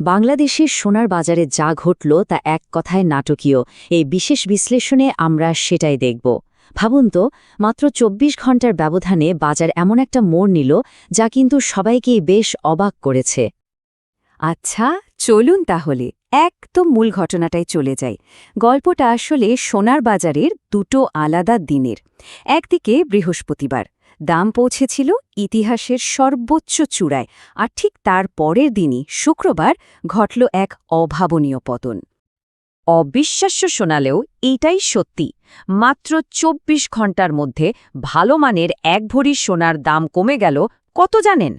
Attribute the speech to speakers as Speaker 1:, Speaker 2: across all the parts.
Speaker 1: বাংলাদেশের সোনার বাজারে যা ঘটল তা এক কথায় নাটকীয়। এই বিশেষ বিশ্লেষণে আমরা সেটাই দেখব। ভাবুন তো, মাত্র ২৪ ঘণ্টার ব্যবধানে বাজার এমন একটা মোড় নিল যা কিন্তু সবাইকেই বেশ অবাক করেছে।
Speaker 2: আচ্ছা চলুন তাহলে, একদম মূল ঘটনাটাই চলে যাই। গল্পটা আসলে সোনার বাজারের দুটো আলাদা দিনের। একদিকে বৃহস্পতিবার দাম পৌঁছেছিল ইতিহাসের সর্বোচ্চ চূড়ায়, আর ঠিক তার পরের দিনই, শুক্রবার, ঘটল এক অভাবনীয় পতন। অবিশ্বাস্য শোনালেও এইটাই সত্যি, মাত্র ২৪ ঘণ্টার মধ্যে ভালো মানের এক ভরি সোনার দাম কমে গেল কত জানেন?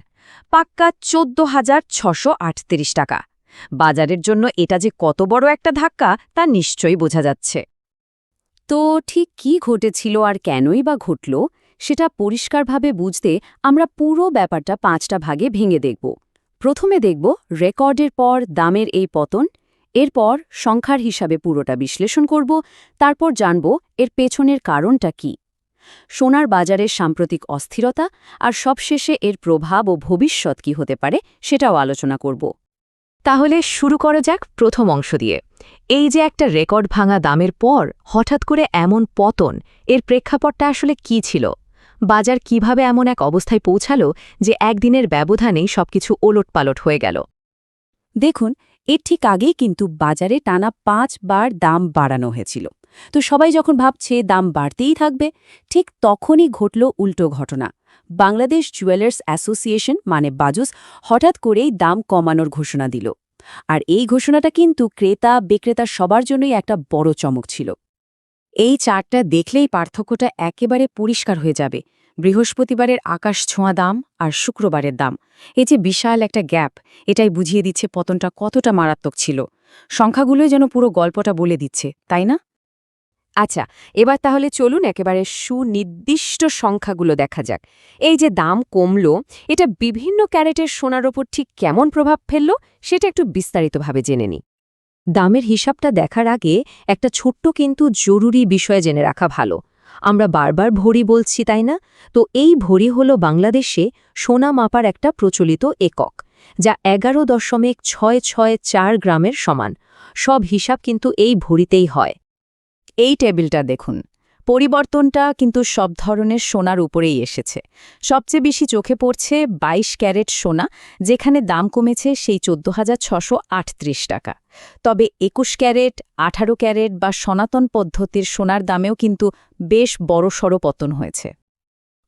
Speaker 2: পাক্কা চোদ্দ হাজার ছশো টাকা। বাজারের জন্য এটা যে কত বড় একটা ধাক্কা, তা নিশ্চয়ই বোঝা যাচ্ছে। তো ঠিক কি ঘটেছিল আর কেনই বা ঘটল? সেটা পরিষ্কারভাবে বুঝতে আমরা পুরো ব্যাপারটা পাঁচটা ভাগে ভেঙে দেখব। প্রথমে দেখব রেকর্ডের পর দামের এই পতন, এরপর সংখ্যার হিসাবে পুরোটা বিশ্লেষণ করব, তারপর জানব এর পেছনের কারণটা কি। সোনার বাজারের সাম্প্রতিক অস্থিরতা আর সবশেষে এর প্রভাব ও ভবিষ্যৎ কি হতে পারে সেটাও আলোচনা করব।
Speaker 3: তাহলে শুরু করা যাক প্রথম অংশ দিয়ে। এই যে একটা রেকর্ড ভাঙা দামের পর হঠাৎ করে এমন পতন, এর প্রেক্ষাপটটা আসলে কি ছিল? বাজার কীভাবে এমন এক অবস্থায় পৌঁছালো যে একদিনের ব্যবধানেই সবকিছু ওলটপালট হয়ে গেল।
Speaker 2: দেখুন, এর ঠিক আগেই কিন্তু বাজারে টানা পাঁচ বার দাম বাড়ানো হয়েছিল। তো সবাই যখন ভাবছে দাম বাড়তেই থাকবে, ঠিক তখনই ঘটল উল্টো ঘটনা। বাংলাদেশ জুয়েলার্স অ্যাসোসিয়েশন মানে বাজুস, হঠাৎ করেই দাম কমানোর ঘোষণা দিল। আর এই ঘোষণাটা কিন্তু ক্রেতা বিক্রেতা সবার জন্যই একটা বড় চমক ছিল। এই চারটা দেখলেই পার্থক্যটা একেবারে পরিষ্কার হয়ে যাবে। বৃহস্পতিবারের আকাশ ছোঁয়া দাম আর শুক্রবারের দাম। এই যে বিশাল একটা গ্যাপ, এটাই বুঝিয়ে দিচ্ছে পতনটা কতটা মারাত্মক ছিল। সংখ্যাগুলোই যেন পুরো গল্পটা বলে দিচ্ছে, তাই না? আচ্ছা এবার তাহলে চলুন একেবারে সুনির্দিষ্ট সংখ্যাগুলো দেখা যাক। এই যে দাম কমল, এটা বিভিন্ন ক্যারেটের সোনার ওপর ঠিক কেমন প্রভাব ফেলল, সেটা একটু বিস্তারিতভাবে জেনে নিই।
Speaker 1: দামের হিসাবটা দেখার আগে একটা ছোট্ট কিন্তু জরুরি বিষয় জেনে রাখা ভালো। আমরা বারবার ভরি বলছি, তাই না? তো এই ভরি হল বাংলাদেশে সোনা মাপার একটা প্রচলিত একক, যা এগারো দশমিক ছয় ছয় চার গ্রামের সমান। সব হিসাব কিন্তু এই ভরিতেই হয়।
Speaker 2: এই টেবিলটা দেখুন। পরিবর্তনটা কিন্তু সব ধরনের সোনার উপরেই এসেছে। সবচেয়ে বেশি চোখে পড়ছে ২২ ক্যারেট সোনা, যেখানে দাম কমেছে সেই চোদ্দ হাজার টাকা। তবে একুশ ক্যারেট, আঠারো ক্যারেট বা সনাতন পদ্ধতির সোনার দামেও কিন্তু বেশ বড়সড় পতন হয়েছে।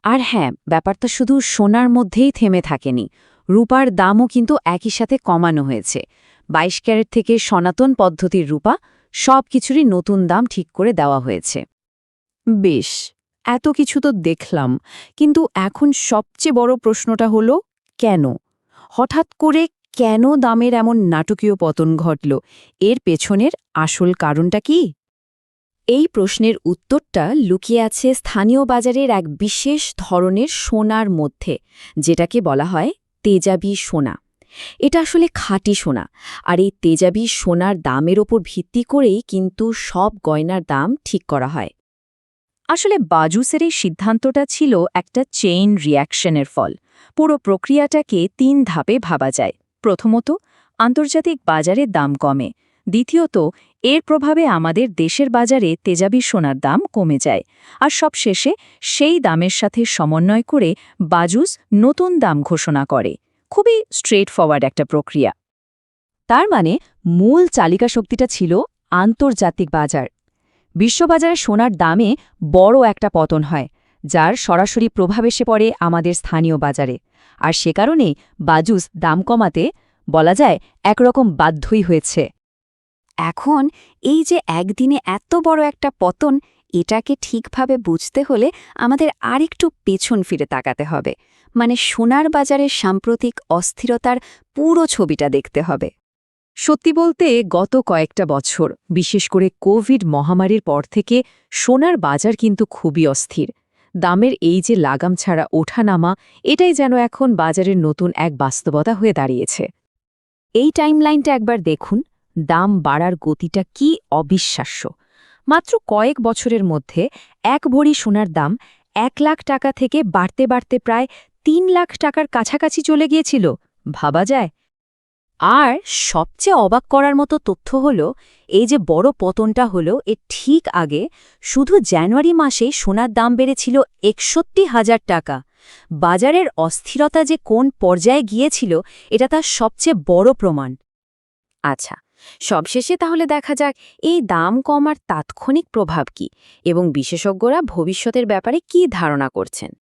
Speaker 1: আর হ্যাঁ ব্যাপারটা শুধু সোনার মধ্যেই থেমে থাকেনি, রূপার দামও কিন্তু একই সাথে কমানো হয়েছে। ২২ ক্যারেট থেকে সনাতন পদ্ধতির রূপা সব কিছুরই নতুন দাম ঠিক করে দেওয়া হয়েছে।
Speaker 2: বেশ, এত কিছু তো দেখলাম, কিন্তু এখন সবচেয়ে বড় প্রশ্নটা হলো, কেন? হঠাৎ করে কেন দামের এমন নাটকীয় পতন ঘটল? এর পেছনের আসল কারণটা কি? এই প্রশ্নের উত্তরটা লুকিয়ে আছে স্থানীয় বাজারের এক বিশেষ ধরনের সোনার মধ্যে, যেটাকে বলা হয় তেজাবি সোনা। এটা আসলে খাঁটি সোনা, আর এই তেজাবি সোনার দামের ওপর ভিত্তি করেই কিন্তু সব গয়নার দাম ঠিক করা হয়। আসলে বাজুসের এই সিদ্ধান্তটা ছিল একটা চেইন রিয়াকশনের ফল। পুরো প্রক্রিয়াটাকে তিন ধাপে ভাবা যায়। প্রথমত, আন্তর্জাতিক বাজারে দাম কমে। দ্বিতীয়ত, এর প্রভাবে আমাদের দেশের বাজারে তেজাবি সোনার দাম কমে যায়। আর সবশেষে, সেই দামের সাথে সমন্বয় করে বাজুস নতুন দাম ঘোষণা করে। খুবই স্ট্রেট ফরওয়ার্ড একটা প্রক্রিয়া। তার মানে মূল চালিকা শক্তিটা ছিল আন্তর্জাতিক বাজার। বিশ্ববাজারে সোনার দামে বড় একটা পতন হয়, যার সরাসরি প্রভাব এসে পড়ে আমাদের স্থানীয় বাজারে। আর সে কারণে বাজুস দাম কমাতে, বলা যায়, একরকম বাধ্যই হয়েছে। এখন এই যে একদিনে এত বড় একটা পতন, এটাকে ঠিকভাবে বুঝতে হলে আমাদের আরেকটু পেছন ফিরে তাকাতে হবে। মানে সোনার বাজারের সাম্প্রতিক অস্থিরতার পুরো ছবিটা দেখতে হবে।
Speaker 3: সত্যি বলতে, গত কয়েকটা বছর, বিশেষ করে কোভিড মহামারীর পর থেকে সোনার বাজার কিন্তু খুবই অস্থির। দামের এই যে লাগাম ছাড়া ওঠানামা, এটাই যেন এখন বাজারের নতুন এক বাস্তবতা হয়ে দাঁড়িয়েছে।
Speaker 1: এই টাইমলাইনটা একবার দেখুন, দাম বাড়ার গতিটা কি অবিশ্বাস্য। মাত্র কয়েক বছরের মধ্যে এক ভরি সোনার দাম এক লাখ টাকা থেকে বাড়তে বাড়তে প্রায় তিন লাখ টাকার কাছাকাছি চলে গিয়েছিল। ভাবা যায় আর সবচেয়ে অবাক করার মতো তথ্য হল, এই যে বড় পতনটা হলো, এর ঠিক আগে শুধু জানুয়ারি মাসে সোনার দাম বেড়েছিল একষট্টি হাজার টাকা। বাজারের অস্থিরতা যে কোন পর্যায়ে গিয়েছিল, এটা তার সবচেয়ে বড় প্রমাণ।
Speaker 2: আচ্ছা সবশেষে তাহলে দেখা যাক, এই দাম কমার তাৎক্ষণিক প্রভাব কি এবং বিশেষজ্ঞরা ভবিষ্যতের ব্যাপারে কি ধারণা করছেন?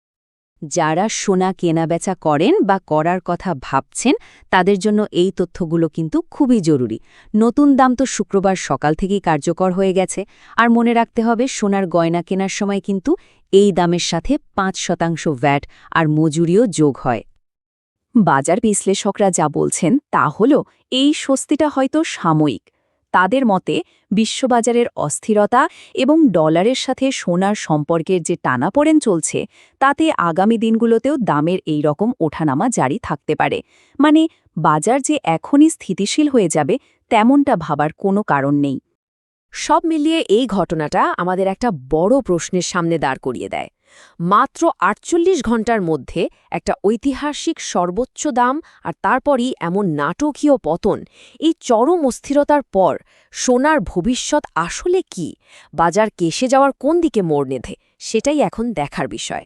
Speaker 1: যারা সোনা কেনাবেচা করেন বা করার কথা ভাবছেন, তাদের জন্য এই তথ্যগুলো কিন্তু খুবই জরুরি। নতুন দাম তো শুক্রবার সকাল থেকেই কার্যকর হয়ে গেছে। আর মনে রাখতে হবে, সোনার গয়না কেনার সময় কিন্তু এই দামের সাথে পাঁচ শতাংশ ভ্যাট আর মজুরিও যোগ হয়।
Speaker 2: বাজার বিশ্লেষকরা যা বলছেন তা হল, এই স্বস্তিটা হয়তো সাময়িক। তাদের মতে, বিশ্ববাজারের অস্থিরতা এবং ডলারের সাথে সোনার সম্পর্কের যে টানাপোড়েন চলছে, তাতে আগামী দিনগুলোতেও দামের এই রকম ওঠানামা জারি থাকতে পারে। মানে বাজার যে এখনই স্থিতিশীল হয়ে যাবে, তেমনটা ভাবার কোনো কারণ নেই।
Speaker 3: সব মিলিয়ে এই ঘটনাটা আমাদের একটা বড় প্রশ্নের সামনে দাঁড় করিয়ে দেয়। মাত্র আটচল্লিশ ঘণ্টার মধ্যে একটা ঐতিহাসিক সর্বোচ্চ দাম আর তারপরই এমন নাটকীয় পতন, এই চরম অস্থিরতার পর সোনার ভবিষ্যৎ আসলে কি? বাজার কেসে যাওয়ার কোন দিকে মোড় নেধে? সেটাই এখন দেখার বিষয়।